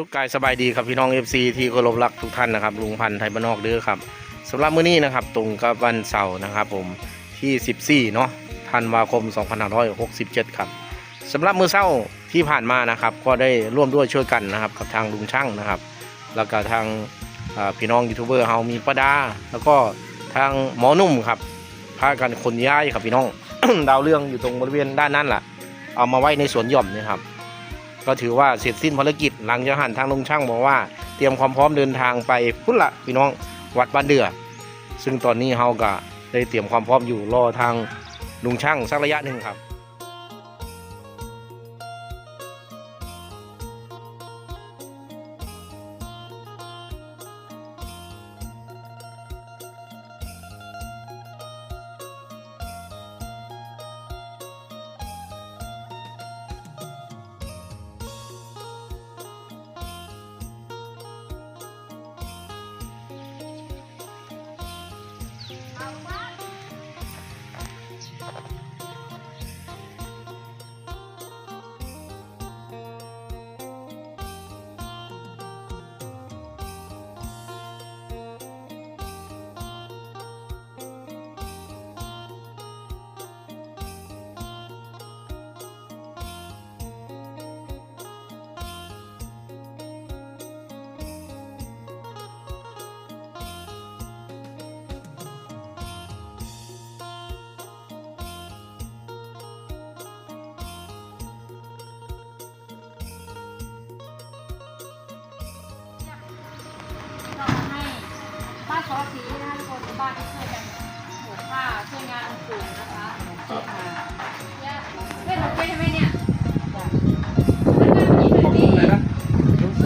สุขกายสบายดีครับพี่น้องเอฟซีที่เคารพรักทุกท่านนะครับลุงพันธ์ไทยบ้านนอกเด้อครับสำหรับมื้อนี้นะครับตรงกับวันเสาร์นะครับผมที่ 14 เนาะธันวาคม 2567 ครับสำหรับมื้อเช้าที่ผ่านมานะครับ ก็ได้ร่วมด้วยช่วยกันนะครับกับทางลุงช่างนะครับ แล้วก็ทางพี่น้องยูทูบเบอร์เฮามีประดา แล้วก็ทางหมอหนุ่มครับพากันขนย้ายครับพี่น้องดาวเรื่องอยู่ตรงบริเวณด้านนั้นแหละเอามาไว้ในสวนหย่อมนะครับ ก็ถือว่าเสร็จสิ้นภารกิจหลังจากหันทางลุงช่างบอกว่า เตรียมความพร้อมเดินทางไปพุ่นละพี่น้องวัดบ้านเดือ ซึ่งตอนนี้เฮาก็ได้เตรียมความพร้อมอยู่รอทางลุงช่างสักระยะหนึ่งครับ ซอสสีนะคะทุกคนบ้านที่ช่วยกันปลูกผ้าช่วยงานองค์ปู่นะคะเนี่ยเพื่อนเราไปทำไมเนี่ยแล้วก็มีแบบนี้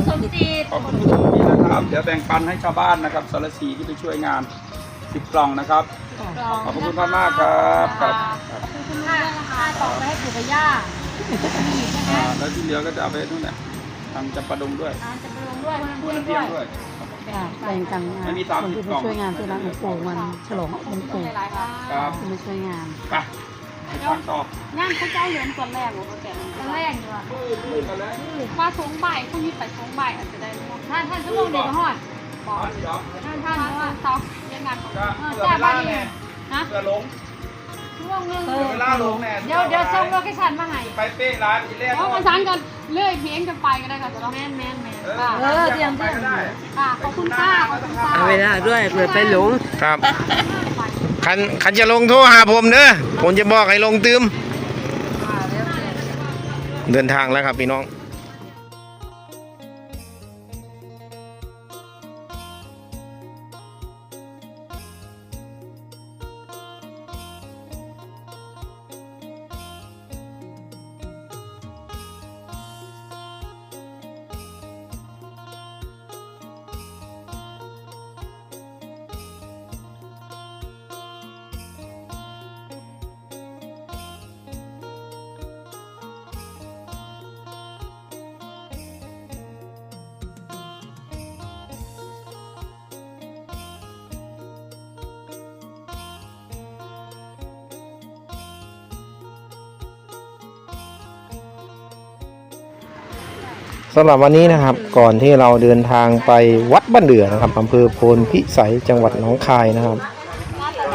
สมจีดขอบคุณผู้ชมที่นะครับ เดี๋ยวแบ่งปันให้ชาวบ้านนะครับสารสีที่ไปช่วยงานสิบกล่องนะครับ ขอบคุณมากมากครับครับครับขอบคุณมากนะคะต่อไปให้ปู่กับย่าแล้วที่เหลือก็จะเอาไปนู่นแหละทำจับประดงด้วยจะไปลงด้วยคนพูพูดดเทีด้วย ด้วยค่ะแบ่งกันงานไม่มีสามคนสิบที่ไปกล่องช่วยงานที่ร้านหลวงปู่วันฉลองหลวงปู่หลายๆครั้งครับที่มาช่วยงานไปไปทางต่องานเขาเจ้าเหรียญตอนแรกหรือว่าแกตอนแรกดีกว่ามืดมืดกันแล้วว่าสงใบายคุณมีไปสงใบายอาจจะได้ท่านท่านชั่วโมงเดียวก็ฮอดบอกอ๋อเดี๋ยวท่านท่านว่าเตาเรียนงานของก็เออเผื่อแต่เวบ้าลานแน่นี้นะเผื่อหลง ช่วโมงหนึงเผื่อเวลาหลงแน่เดี๋ยวเดี๋ยวส่งโลเคชั่นมาให้ไปเป๊ะร้านที่แรกเพราะมันสั่งกันเลื่อยเพลงจะไปก็ได้ค่ะจะต้องแม่นแม่นแม่นค่ะเออเตรียมไปก็ได้ค่ะขอบคุณค่ะขอบคุณค่ะเอาเวลาด้วยเผื่อไปหลงครับคันคันจะลงโทรหาผมเด้อผมจะบอกให้ลงตืมเดินทางแล้วครับพี่น้อง สำหรับวันนี้นะครับก่อนที่เราเดินทางไปวัดบ้านเดือนะครับอำเภอโพนพิสัยจังหวัดหนองคายนะครับ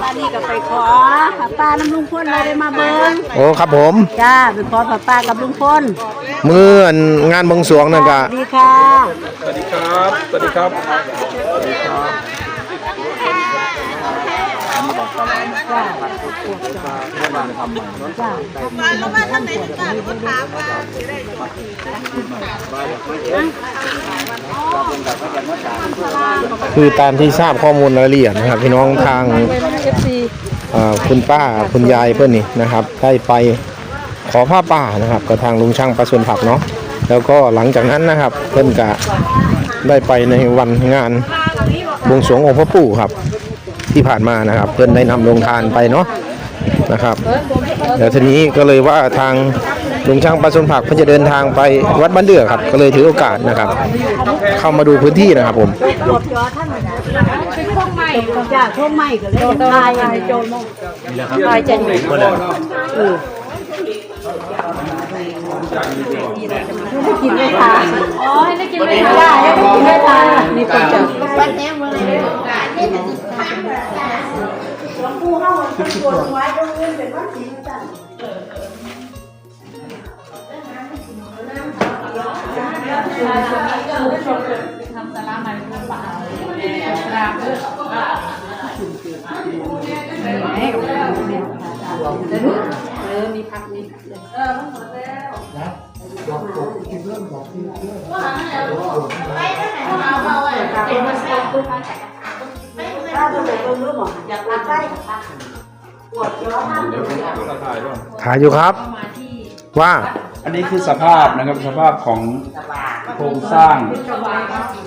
ป้านี่ก็ไปขอป้าป้าน้ำลุงพลเลยได้มาเบิ้งโอ้ครับผมจ้าไปขอป้าป้ากับลุงพลเมื่องานบวงสรวงนั่นก็ดีค่ะสวัสดีครับสวัสดีครับจ้า จ้าคือตามที่ทราบข้อมูลรายละเอียดนะครับ พี่น้องทางเอฟซีเอ่อคุณป้าคุณยายเพื่อนนี่นะครับได้ไปขอผ้าป่านะครับกับทางลุงช่างประสวนผักเนาะแล้วก็หลังจากนั้นนะครับ เพื่อนกะได้ไปในวันงานบวงสรวงองค์พระปู่ครับ ที่ผ่านมานะครับ เพื่อนได้นำลงทานไปเนาะ นะครับแล้วทีนี้ก็เลยว่าทางลุงช่างปลาชนผักเพื่อจะเดินทางไปวัดบ้านเดือครับ ก็เลยถือโอกาสนะครับ เข้ามาดูพื้นที่นะครับผมจ้าช่วงใหม่ก็เลยตายอะไรโจมตายจะห้ได้กินไม่ทานอ๋อไม่กินไม่ทานไม่กินไม่ทานนี่คน ปวดหัวตรงนี้เป็นว่าสีจันทำสาราใหม่หรือเปล่าสาราเพื่อเออมีพักมีเออมันหมดแล้วถ้าจะไปตรงนู้ นหมออยากรับไปปวดย้อนมากเดี๋ยวเราถ่ายด้วยถ่ายอยู่ครับเข้ามาที่ว่าอันนี้คือสภาพนะครับสภาพของโครงสร้าง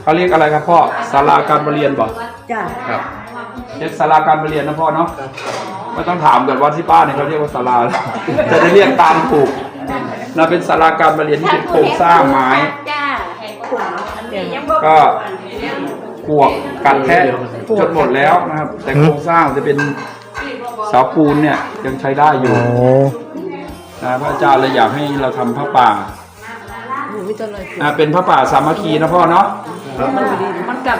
เขาเรียกอะไรครับพ่อศาลาการประเรียนบอกจ้าครับเรียกศาลาการประเรียนนะพ่อเนาะไม่ต้องถามกันว่าที่บ้านเนี่ยเขาเรียกว่าศาลาจะได้เรียกตามถูกนะเป็นศาลาการประเรียนที่เป็นโครงสร้างไม้ จ้าก็ ปวกกัดแทะจนหมดแล้วนะครับ แต่โครงสร้างจะเป็นเสาปูนเนี่ยยังใช้ได้อยู่โอ้นะพระอาจารย์เลยอยากให้เราทำผ้าป่าอ่าเป็นผ้าป่าสามัคคีนะพ่อเนาะ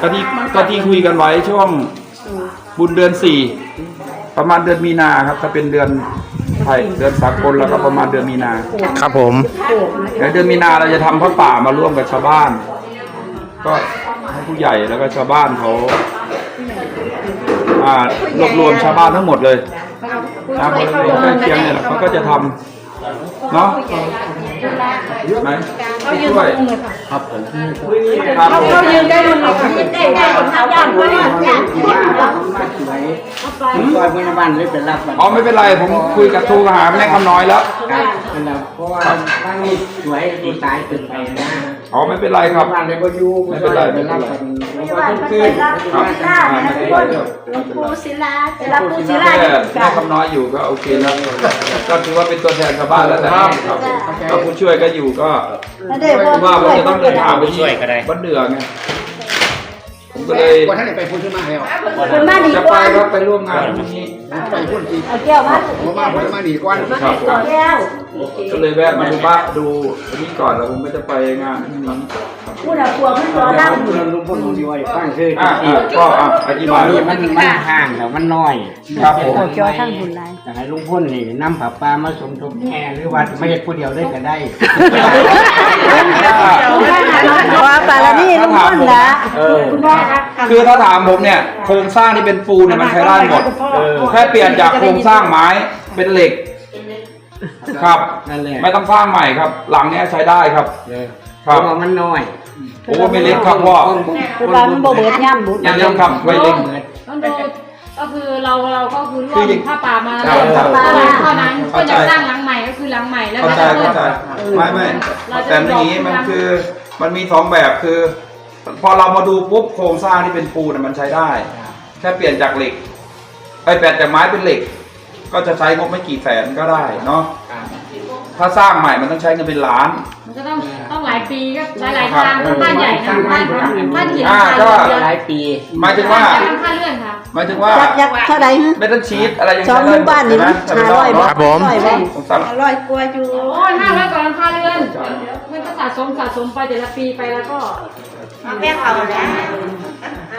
ก็ที่ก็ที่คุยกันไว้ช่วงบุญเดือนสี่ประมาณเดือนมีนาครับ ถ้าเป็นเดือนไทยเดือนสากลแล้วก็ประมาณเดือนมีนา ครับผมเดี๋ยวเดือนมีนาเราจะทำผ้าป่ามาร่วมกับชาวบ้านก็ให้ ผู้ใหญ่แล้วก็ชาวบ้านเขาอ่ารวบรวมชาวบ้านทั้งหมดเลยนะบริเวณใกล้เคียงเนี่ยเขาก็จะทำเนาะไหมช่วยครับผมครับผมเขายืนได้มันได้ได้คนทำย่านคนนี้จ้าซอยพยาบาลเลยเป็นรับบัตรอ๋อไม่เป็นไรผมคุยกับทูกหาแม่คำน้อยแล้วครับเป็นรับเพราะว่าบ้านนี้สวยดีตายเกินไปนะ อ๋อไม่เป็นไรครับ บ้านเลยก็อยู่ไม่เป็นไรเป็นรับบัตรไม่ว่ามันเป็นรับศิลานะทุกคนหลวงปู่ศิลาจะรับปู่ศิลาแค่อยู่แม่คำน้อยอยู่ก็โอเคแล้วก็ถือว่าเป็นตัวแทนชาวบ้านแล้วแหละครับก็ผู้ช่วยก็อยู่ก็แล้วเดี๋ยวพอว่าผมช่วยจะต้องเดินทางไปที่วัดเดือไงผมก็เลยวันท่านได้ไปพูดขึ้นมาแล้วคนมาดีจะกไปว่าครับไปร่วมงานที่นี้ ไปพูดอีกเอาแก้วมาผมว่าผมมาดีกว่าครับเอาแก้ว ก็เลยแวะมาดูบ้านดูอันนี้ก่อนแล้วผมก็จะไปงานที่นี้พูดเอาตัวขึ้นตัวนั่งคุณลุงพลของดีว่าฟังคืออะอะก็อะอธิบายนี่มันมันห่างแล้วมันน้อยครับผมจอทั้งบุญไรจะให้ลุงพลนี่นำผับปลามาสมทบแห่หรือว่าไม่ใช่ผู้เดียวได้ก็ได้ว่าปาลานี่ลุงพ่นละเออคุณพ่อคือถ้าถามผมเนี่ยโครงสร้างที่เป็นปูนเนี่ยมันใช้ได้หมดแค่เปลี่ยนจากโครงสร้างไม้เป็นเหล็ก ครับ นั่นแหละไม่ต้องสร้างใหม่ครับ หลังเนี้ยใช้ได้ครับเพราะว่ามันน้อยโอ้ไม่เล็กครับพ่อคือว่ามันบ่เบิดย่ำบุญอย่าเลี้ยงครับไม่เล็กต้องดูก็คือเราเราก็คือร่วคือมอย่างผ้าป่ามาใช่ครับ เท่านั้นเข้าก็ใจจะสร้างหลังใหม่ก็คือหลังใหม่แล้วเข้าก็ใจจะเข้าใจไม่ไม่แต่อย่างนี้มันคือมันมีสองแบบคือ พอเรามาดูปุ๊บโครงสร้างที่เป็นปูนน่ะมันใช้ได้ แค่เปลี่ยนจากเหล็กไปเปลี่ยนจากไม้เป็นเหล็ก ก็จะใช้งบไม่กี่แสนก็ได้เนาะถ้าสร้างใหม่มันต้องใช้เงินเป็นล้าน มันก็ต้องต้องหลายปีก็หลายหลายๆทางบ้านใหญ่นะบ้านบ้านหินอ่าบ้านก็เรือนหลายปีหมายถึงว่าบ้านค่าเลื่อนค่ะ หมายถึงว่ายักยักเท่าไหร่ฮะเมทัลชีตอะไรยังสองหมู่บ้านนี่มันใช่ไหมห้าร้อยบ่ครับผม ร้อยบ่ผมสั่งร้อยกว่าอยู่ โอ้ยห้าร้อยกว่าหลังคาเรือนมันก็สะสมสะสมไปแต่ละปีไปแล้วก็แม่เขาแล้ว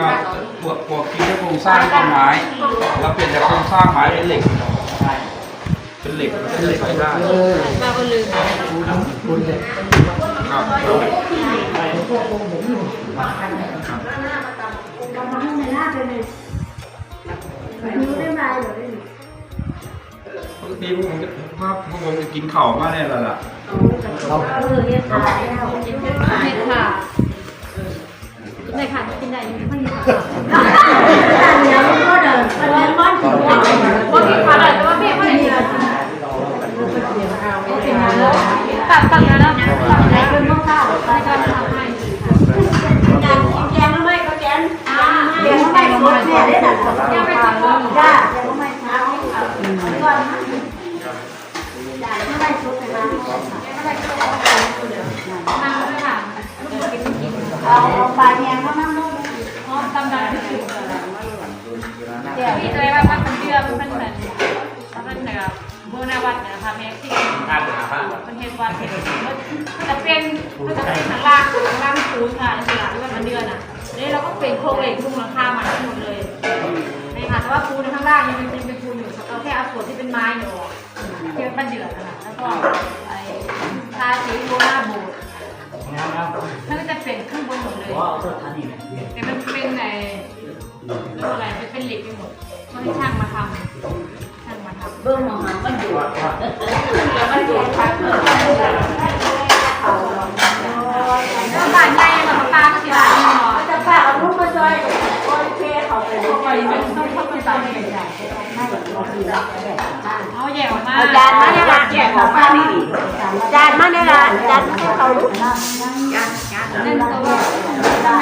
ก็บวกบวกคิดด้วยโครงสร้างต้นไม้แล้วเปลี่ยนจากโครงสร้างไม้เป็นเหล็ก เป็นเหล็กเป็นเหล็กใช้ได้มาก็ลืมครับป กติพวกผมจะภาพพวกผมจะกินเข่าวมากแน่เลยล่ะไม่ เอาเอาปลาแยงเข้ามาลูกอ๋อตำนานที่อยู่เดี๋ยวพี่เลยว่าพักคนเดียวมันเหมือนมันเหมือนเมื่อนาวัดเนี่ยค่ะแม่ที่ตามหาพระมันเห็นวัดเห็นมันจะเป็นมัจะเป็น ไม้เนี่ยออกที่มันเดือดนะคะแล้วก็ไอ้ทาสีโบนาโบดมันก็จะเป็นข้างบนหมดเลยแต่มันเป็นในอะไรเป็นเป็นหล็กไปหมดก็ให้ช่างมาทำช่างมาทำเบิ่งมองมันมันอยู่แล้วมันอยู่พักเออแล้วบ้านใหญ่แบบปลาก็สิหลายนี่เนจะป้าเอาลูกมาซอยโอเทเขาไปพวกไปมันต้องเข้าไปตามนี่เอาเอาแยกออก มาจานมาเนี่ยละแกของป้านี่จานมาเนี่ยละจานให้เขาลูกเล่นตัวว่า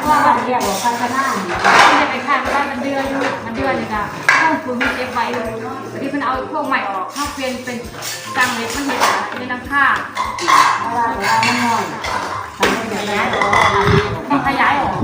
เพราะว่ามันเรียกว่าพัฒนามันจะไปคาดว่ามันเดือนมันเดือนนี่จ้ะต้องคุณมีเก็บไว้ที่มันเอาพวกใหม่ออกถ้าเป็นเป็นจังเล็กมันเห็นในน้ำค่าต้องขยายออก